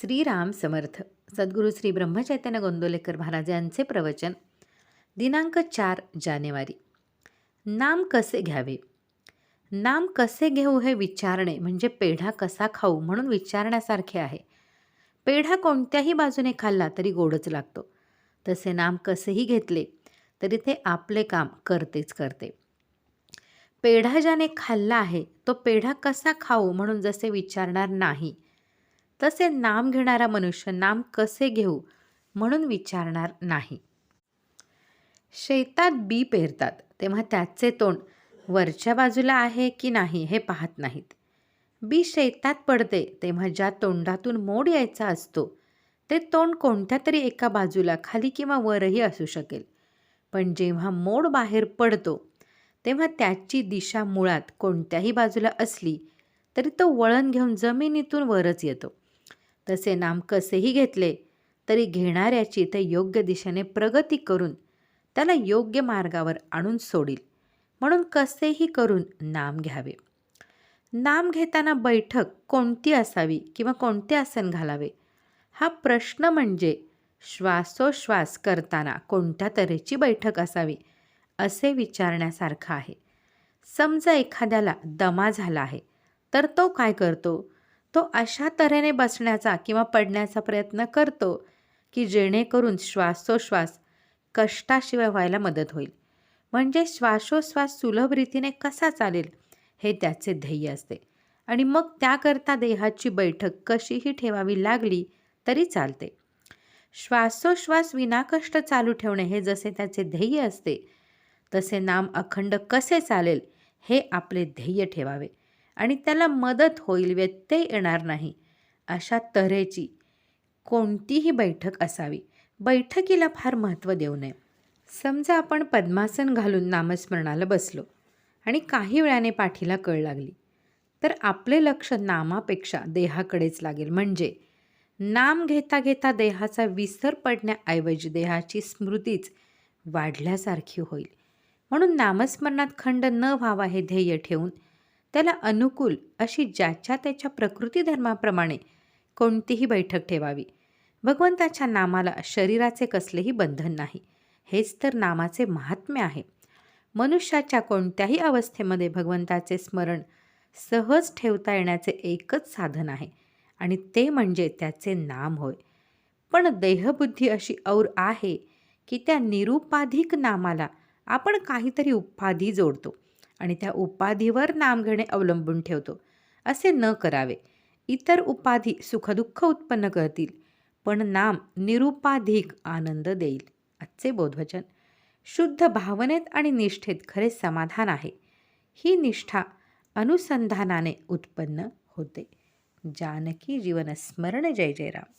श्रीराम समर्थ सद्गुरू श्री ब्रह्मचैतन्य गोंदोलेकर महाराज यांचे प्रवचन. दिनांक चार जानेवारी. नाम कसे घ्यावे? नाम कसे घेऊ हे विचारणे म्हणजे पेढा कसा खाऊ म्हणून विचारण्यासारखे आहे. पेढा कोणत्याही बाजूने खाल्ला तरी गोडच लागतो. तसे नाम कसेही घेतले तरी ते आपले काम करतेच करते. पेढा ज्याने खाल्ला आहे तो पेढा कसा खाऊ म्हणून जसे विचारणार नाही तसे नाम घेणारा मनुष्य नाम कसे घेऊ म्हणून विचारणार नाही. शेतात बी पेरतात तेव्हा त्याचे तोंड वरच्या बाजूला आहे की नाही हे पाहत नाहीत. बी शेतात पडते तेव्हा ज्या तोंडातून मोड यायचा असतो ते तोंड कोणत्या तरी एका बाजूला खाली किंवा वरही असू शकेल. पण जेव्हा मोड बाहेर पडतो तेव्हा त्याची दिशा मुळात कोणत्याही बाजूला असली तरी तो वळण घेऊन जमिनीतून वरच येतो. तसे नाम कसेही घेतले तरी घेणाऱ्याची ते योग्य दिशेने प्रगती करून त्याला योग्य मार्गावर आणून सोडील. म्हणून कसेही करून नाम घ्यावे. नाम घेताना बैठक कोणती असावी किंवा कोणते आसन घालावे? हा प्रश्न म्हणजे श्वासोश्वास करताना कोणत्या तऱ्हेची बैठक असावी असे विचारण्यासारखं आहे. समजा एखाद्याला दमा झाला आहे तर तो काय करतो? तो अशा तऱ्हेने बसण्याचा किंवा पडण्याचा प्रयत्न करतो की जेणेकरून श्वासोश्वास कष्टाशिवाय व्हायला मदत होईल. म्हणजे श्वासोश्वास सुलभ रीतीने कसा चालेल हे त्याचे ध्येय असते. आणि मग त्याकरता देहाची बैठक कशीही ठेवावी लागली तरी चालते. श्वासोश्वास विनाकष्ट चालू ठेवणे हे जसे त्याचे ध्येय असते तसे नाम अखंड कसे चालेल हे आपले ध्येय ठेवावे. आणि त्याला मदत होईल व्यत्यय येणार नाही. अशा तऱ्हेची कोणतीही बैठक असावी. बैठकीला फार महत्त्व देऊ नये. समजा आपण पद्मासन घालून नामस्मरणाला बसलो आणि काही वेळाने पाठीला कळ लागली तर आपले लक्ष नामापेक्षा देहाकडेच लागेल. म्हणजे नाम घेता घेता देहाचा विसर पडण्याऐवजी देहाची स्मृतीच वाढल्यासारखी होईल. म्हणून नामस्मरणात खंड न व्हावा हे ध्येय ठेवून त्याला अनुकूल अशी ज्याच्या त्याच्या प्रकृती धर्माप्रमाणे कोणतीही बैठक ठेवावी. भगवंताच्या नामाला शरीराचे कसलेही बंधन नाही. हेच तर नामाचे महात्म्य आहे. मनुष्याच्या कोणत्याही अवस्थेमध्ये भगवंताचे स्मरण सहज ठेवता येण्याचे एकच साधन आहे आणि ते म्हणजे त्याचे नाम होय. पण देहबुद्धी अशी और आहे की त्या निरुपाधिक नामाला आपण काहीतरी उपाधी जोडतो. आणि त्या उपाधीवर नाम घेणे अवलंबून ठेवतो. असे न करावे. इतर उपाधी सुखदुःख उत्पन्न करतील पण नाम निरुपाधिक आनंद देईल. आजचे बोधवचन. शुद्ध भावनेत आणि निष्ठेत खरे समाधान आहे. ही निष्ठा अनुसंधानाने उत्पन्न होते. जानकी जीवन स्मरण जय जय राम